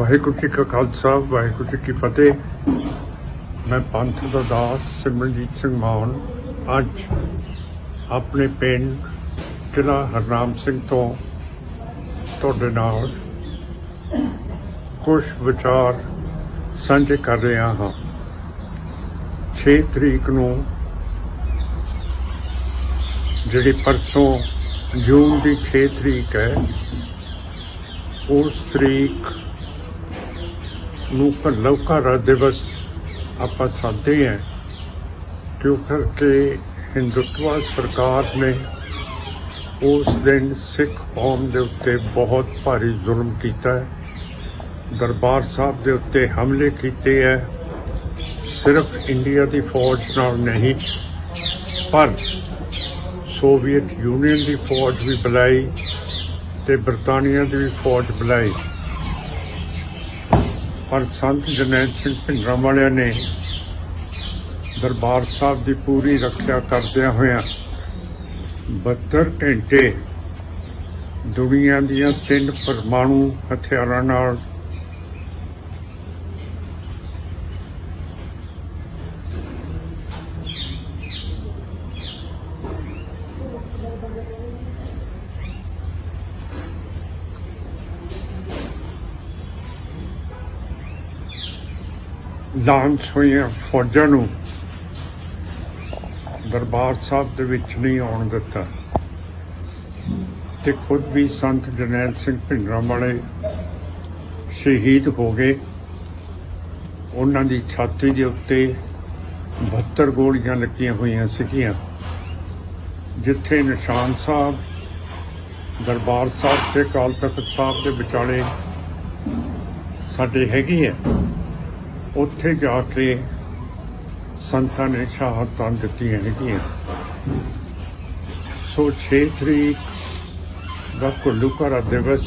ਵਾਹਿਗੁਰੂ ਜੀ ਕਾ ਖਾਲਸਾ, ਵਾਹਿਗੁਰੂ ਜੀ ਕੀ ਫਤਿਹ। ਮੈਂ ਪੰਥ ਦਾ ਦਾਸ ਸਿਮਰਨਜੀਤ ਸਿੰਘ ਮਾਨ ਅੱਜ ਆਪਣੇ ਪਿੰਡ ਜ਼ਿਲ੍ਹਾ ਹਰਨਾਮ ਸਿੰਘ ਤੋਂ ਤੁਹਾਡੇ ਨਾਲ ਕੁਝ ਵਿਚਾਰ ਸਾਂਝੇ ਕਰ ਰਿਹਾ ਹਾਂ। 6 ਤਰੀਕ ਨੂੰ ਜਿਹੜੀ ਪਰਸੋਂ ਜੂਨ ਦੀ 6 ਤਰੀਕ ਹੈ, ਉਸ ਤਰੀਕ ਨੂੰ ਲੋਕਾਂ ਦਿਵਸ। ਆਪਾਂ ਸਾਧਦੇ ਹਾਂ ਕਿਉਂ ਕਰਕੇ ਹਿੰਦੁਤਵਾ ਸਰਕਾਰ ਨੇ ਉਸ ਦਿਨ ਸਿੱਖ ਕੌਮ ਦੇ ਉੱਤੇ ਬਹੁਤ ਭਾਰੀ ਜ਼ੁਲਮ ਕੀਤਾ ਹੈ। ਦਰਬਾਰ ਸਾਹਿਬ ਦੇ ਉੱਤੇ ਹਮਲੇ ਕੀਤੇ ਹੈ। ਸਿਰਫ ਇੰਡੀਆ ਦੀ ਫੌਜ ਨਾਲ ਨਹੀਂ, ਪਰ ਸੋਵੀਅਤ ਯੂਨੀਅਨ ਦੀ ਫੌਜ ਵੀ ਬੁਲਾਈ ਤੇ ਬਰਤਾਨੀਆ ਦੀ ਵੀ ਫੌਜ ਬੁਲਾਈ। ਪਰ ਸੰਤ ਜਰਨੈਲ ਸਿੰਘ ਭਿੰਡਰਾਂ ਵਾਲਿਆਂ ਨੇ ਦਰਬਾਰ ਸਾਹਿਬ ਦੀ ਪੂਰੀ ਰੱਖਿਆ ਕਰਦਿਆਂ ਹੋਇਆਂ 72 ਘੰਟੇ ਦੁਨੀਆ ਦੀਆਂ ਤਿੰਨ ਪਰਮਾਣੂ ਹਥਿਆਰਾਂ ਨਾਲ ਲਾਂਚ ਹੋਈਆਂ ਫੌਜਾਂ ਨੂੰ। ਦਰਬਾਰ ਸਾਹਿਬ ਦੇ ਵਿੱਚ ਨਹੀਂ ਆਉਣ ਦਿੱਤਾ। ਤੇ ਖੁਦ ਵੀ ਸੰਤ ਜਰਨੈਲ ਸਿੰਘ ਭਿੰਡਰਾਂ ਵਾਲੇ ਸ਼ਹੀਦ ਹੋ ਗਏ। ਉਹਨਾਂ ਦੀ ਛਾਤੀ ਦੇ ਉੱਤੇ 72 ਗੋਲੀਆਂ ਲੱਗੀਆਂ ਹੋਈਆਂ ਸੀਗੀਆਂ। ਜਿੱਥੇ ਨਿਸ਼ਾਨ ਸਾਹਿਬ, ਦਰਬਾਰ ਸਾਹਿਬ ਤੇ ਅਕਾਲ ਤਖਤ ਸਾਹਿਬ ਦੇ ਵਿਚਾਲੇ ਸਾਡੇ ਹੈਗੇ ਹੈ ਉੱਥੇ ਜਾ ਕੇ ਸੰਤਾਂ ਨੇ ਸ਼ਹਾਦਤਾਂ ਦਿੱਤੀਆਂ ਹੈਗੀਆਂ। ਸੋ 6 ਤਰੀਕ ਦਾ ਘੱਲੂਘਾਰਾ ਦਿਵਸ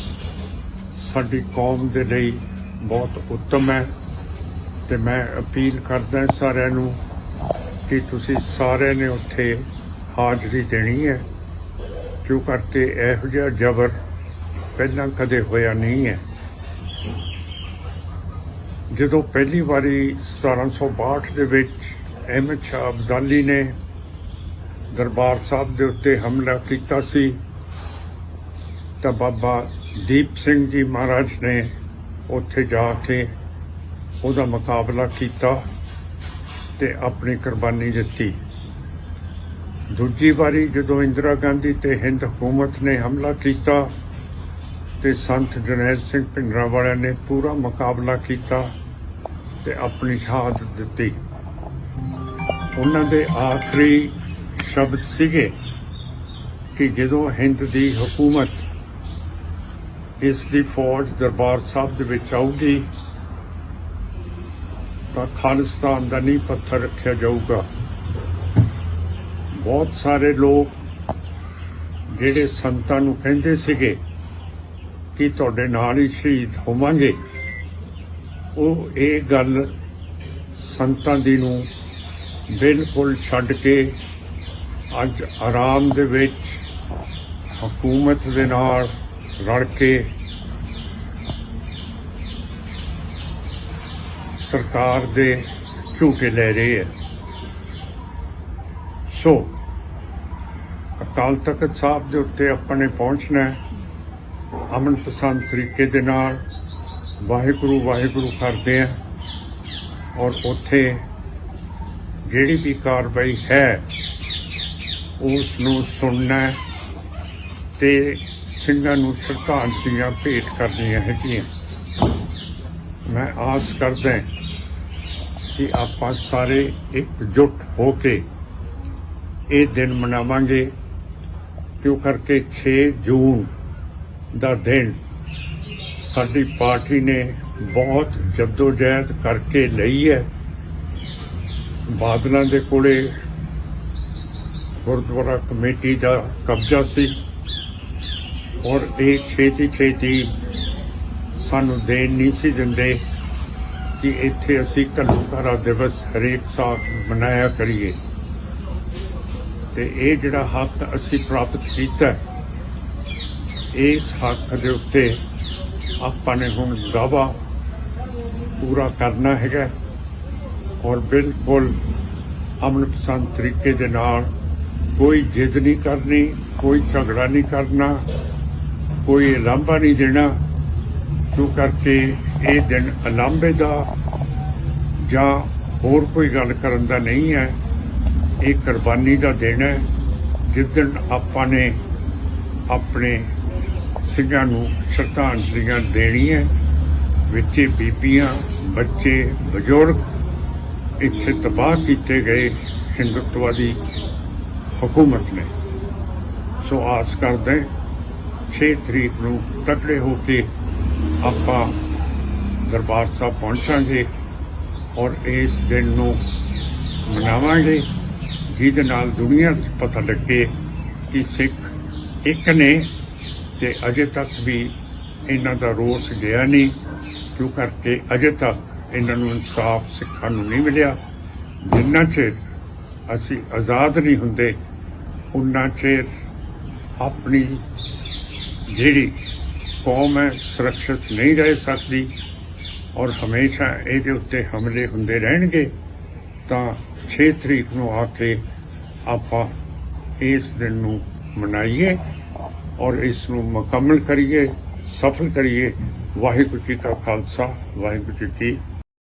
ਸਾਡੀ ਕੌਮ ਦੇ ਲਈ ਬਹੁਤ ਉੱਤਮ ਹੈ ਤੇ ਮੈਂ ਅਪੀਲ ਕਰਦਾ ਸਾਰਿਆਂ ਨੂੰ ਕਿ ਤੁਸੀਂ ਸਾਰਿਆਂ ਨੇ ਉੱਥੇ ਹਾਜ਼ਰੀ ਦੇਣੀ ਹੈ ਕਿਉਂ ਕਰਕੇ ਇਹੋ ਜਿਹਾ ਜ਼ਬਰ ਪਹਿਲਾਂ ਕਦੇ ਹੋਇਆ ਨਹੀਂ ਹੈ। ਜਦੋਂ ਪਹਿਲੀ ਵਾਰੀ 1762 ਦੇ ਵਿੱਚ ਅਹਿਮਦ ਸ਼ਾਹ ਅਬਦਾਲੀ ਨੇ ਦਰਬਾਰ ਸਾਹਿਬ ਦੇ ਉੱਤੇ ਹਮਲਾ ਕੀਤਾ ਸੀ, ਤਾਂ ਬਾਬਾ ਦੀਪ ਸਿੰਘ ਜੀ ਮਹਾਰਾਜ ਨੇ ਉੱਥੇ ਜਾ ਕੇ ਉਹਦਾ ਮੁਕਾਬਲਾ ਕੀਤਾ ਤੇ ਆਪਣੀ ਕੁਰਬਾਨੀ ਦਿੱਤੀ। ਦੂਜੀ ਵਾਰੀ ਜਦੋਂ ਇੰਦਰਾ ਗਾਂਧੀ ਤੇ ਹਿੰਦ ਹਕੂਮਤ ਨੇ ਹਮਲਾ ਕੀਤਾ ਤੇ ਸੰਤ ਜਰਨੈਲ ਸਿੰਘ ਭਿੰਡਰਾਂ ਵਾਲਿਆਂ ਨੇ ਪੂਰਾ ਮੁਕਾਬਲਾ ਕੀਤਾ ਤੇ ਆਪਣੀ ਸ਼ਹਾਦਤ ਦਿੱਤੀ। ਉਹਨਾਂ ਦੇ ਆਖਰੀ ਸ਼ਬਦ ਸੀਗੇ ਕਿ ਜਦੋਂ ਹਿੰਦ ਦੀ ਹਕੂਮਤ ਇਸ ਦੀ ਫੌਜ ਦਰਬਾਰ ਸਾਹਿਬ ਦੇ ਵਿੱਚ ਆਊਗੀ, ਤਾਂ ਖਾਲਿਸਤਾਨ ਦਾ ਨੀਂਹ ਪੱਥਰ ਰੱਖਿਆ ਜਾਊਗਾ। ਬਹੁਤ ਸਾਰੇ ਲੋਕ ਜਿਹੜੇ ਸੰਤਾਂ ਨੂੰ ਕਹਿੰਦੇ ਸੀਗੇ ਕਿ ਤੁਹਾਡੇ ਨਾਲ ਹੀ ਸ਼ਹੀਦ ਹੋਵਾਂਗੇ। ਉਹ ਇਹ ਗੱਲ ਸੰਤਾਂ ਦੀ ਨੂੰ ਬਿਲਕੁਲ ਛੱਡ ਕੇ ਅੱਜ ਆਰਾਮ ਦੇ ਵਿੱਚ ਹਕੂਮਤ ਦੇ ਨਾਲ ਰਲ ਕੇ ਸਰਕਾਰ ਦੇ ਝੂਟੇ ਲੈ ਰਹੇ ਹੈ। ਸੋ, ਅਕਾਲ ਤਖਤ ਸਾਹਿਬ ਦੇ ਉੱਤੇ ਆਪਣੇ ਪਹੁੰਚਣਾ ਅਮਨ ਪਸੰਦ ਤਰੀਕੇ ਦੇ ਨਾਲ ਵਾਹਿਗੁਰੂ ਵਾਹਿਗੁਰੂ ਕਰਦੇ ਆ। ਔਰ ਉੱਥੇ ਜਿਹੜੀ ਵੀ ਕਾਰਵਾਈ ਹੈ ਉਸ ਨੂੰ ਸੁਣਨਾ ਹੈ ਤੇ ਸਿੰਘਾਂ ਨੂੰ ਸ਼ਰਧਾਂਜਲੀਆਂ ਭੇਟ ਕਰਨੀਆਂ ਹੈਗੀਆਂ। ਮੈਂ ਆਸ ਕਰਦਾ ਕਿ ਆਪਾਂ ਸਾਰੇ ਇਕਜੁੱਟ ਹੋ ਕੇ ਇਹ ਦਿਨ ਮਨਾਵਾਂਗੇ। ਕਿਉਂ ਕਰਕੇ 6 ਜੂਨ ਦਾ ਦਿਨ ਸਾਡੀ ਪਾਰਟੀ ਨੇ ਬਹੁਤ ਜਦੋਜਹਿਦ ਕਰਕੇ ਲਈ ਹੈ। ਬਾਦਲਾਂ ਦੇ ਕੋਲੇ ਗੁਰਦੁਆਰਾ ਕਮੇਟੀ ਦਾ ਕਬਜ਼ਾ ਸੀ। ਔਰ ਇਹ ਛੇਤੀ ਛੇਤੀ ਸਾਨੂੰ ਦੇਣ ਨਹੀਂ ਸੀ ਦਿੰਦੇ ਕਿ ਇੱਥੇ ਅਸੀਂ ਘੱਲੂਘਾਰਾ ਦਿਵਸ ਹਰੇਕ ਸਾਲ ਮਨਾਇਆ ਕਰੀਏ। ਤੇ ਇਹ ਜਿਹੜਾ ਹੱਕ ਅਸੀਂ ਪ੍ਰਾਪਤ ਕੀਤਾ, ਇਸ ਹੱਕ ਦੇ ਉੱਤੇ ਆਪਾਂ ਨੇ ਹੁਣ ਦਾਵਾ ਪੂਰਾ ਕਰਨਾ ਹੈਗਾ। ਔਰ ਬਿਲਕੁਲ ਅਮਨ ਪਸੰਦ ਤਰੀਕੇ ਦੇ ਨਾਲ ਕੋਈ ਜਿੱਦ ਨਹੀਂ ਕਰਨੀ, ਕੋਈ ਝਗੜਾ ਨਹੀਂ ਕਰਨਾ, ਕੋਈ ਲਾਂਭਾ ਨਹੀਂ ਦੇਣਾ। ਜੋ ਕਰਕੇ ਇਹ ਦਿਨ ਅਲਾਂਭੇ ਦਾ ਜਾਂ ਹੋਰ ਕੋਈ ਗੱਲ ਕਰਨ ਦਾ ਨਹੀਂ ਹੈ, ਇਹ ਕੁਰਬਾਨੀ ਦਾ ਦਿਨ ਹੈ। ਜਿਸ ਦਿਨ ਆਪਾਂ ਨੇ ਆਪਣੇ ਸਿੰਘਾਂ ਨੂੰ ਸ਼ਰਧਾਂਜਲੀਆਂ ਦੇਣੀਆਂ, ਵਿੱਚ ਬੀਬੀਆਂ, ਬੱਚੇ, ਬਜ਼ੁਰਗ, ਇੱਥੇ ਤਬਾਹ ਕੀਤੇ ਗਏ ਹਿੰਦੁੱਤਵਾਦੀ ਹਕੂਮਤ ਨੇ। ਸੋ ਆਸ ਕਰਦੇ 6 ਤਰੀਕ ਨੂੰ ਤਕੜੇ ਹੋ ਕੇ ਆਪਾਂ ਦਰਬਾਰ ਸਾਹਿਬ ਪਹੁੰਚਾਂਗੇ ਔਰ ਇਸ ਦਿਨ ਨੂੰ ਮਨਾਵਾਂਗੇ, ਜਿਹਦੇ ਨਾਲ ਦੁਨੀਆ 'ਚ ਪਤਾ ਲੱਗੇ ਕਿ ਸਿੱਖ ਇੱਕ ਨੇ ਤੇ ਅਜੇ ਤੱਕ ਵੀ ਇਹਨਾਂ ਦਾ ਰੋਸ ਗਿਆ ਨਹੀਂ, ਕਿਉਂ ਕਰਕੇ ਅਜੇ ਤੱਕ ਇਹਨਾਂ ਨੂੰ ਇਨਸਾਫ ਸਿੱਖਾਂ ਨੂੰ ਨਹੀਂ ਮਿਲਿਆ? ਜਿੰਨਾ ਚਿਰ ਅਸੀਂ ਆਜ਼ਾਦ ਨਹੀਂ ਹੁੰਦੇ ਉਹਨਾਂ ਚਿਰ ਆਪਣੀ ਜਿਹੜੀ ਕੌਮ ਹੈ ਸੁਰੱਖਿਅਤ ਨਹੀਂ ਰਹਿ ਸਕਦੀ ਔਰ ਹਮੇਸ਼ਾ ਇਹਦੇ ਉੱਤੇ ਹਮਲੇ ਹੁੰਦੇ ਰਹਿਣਗੇ, ਤਾਂ 6 ਤਰੀਕ ਨੂੰ ਆ ਕੇ ਆਪਾਂ ਇਸ ਦਿਨ ਨੂੰ ਮਨਾਈਏ। ਔਰ ਇਸ ਨੂੰ ਮੁਕੰਮਲ ਕਰੀਏ ਸਫਲ ਕਰੀਏ। ਵਾਹਿਗੁਰੂ ਜੀ ਕਾ ਖਾਲਸਾ ਵਾਹਿਗੁਰੂ ਜੀ ਕੀ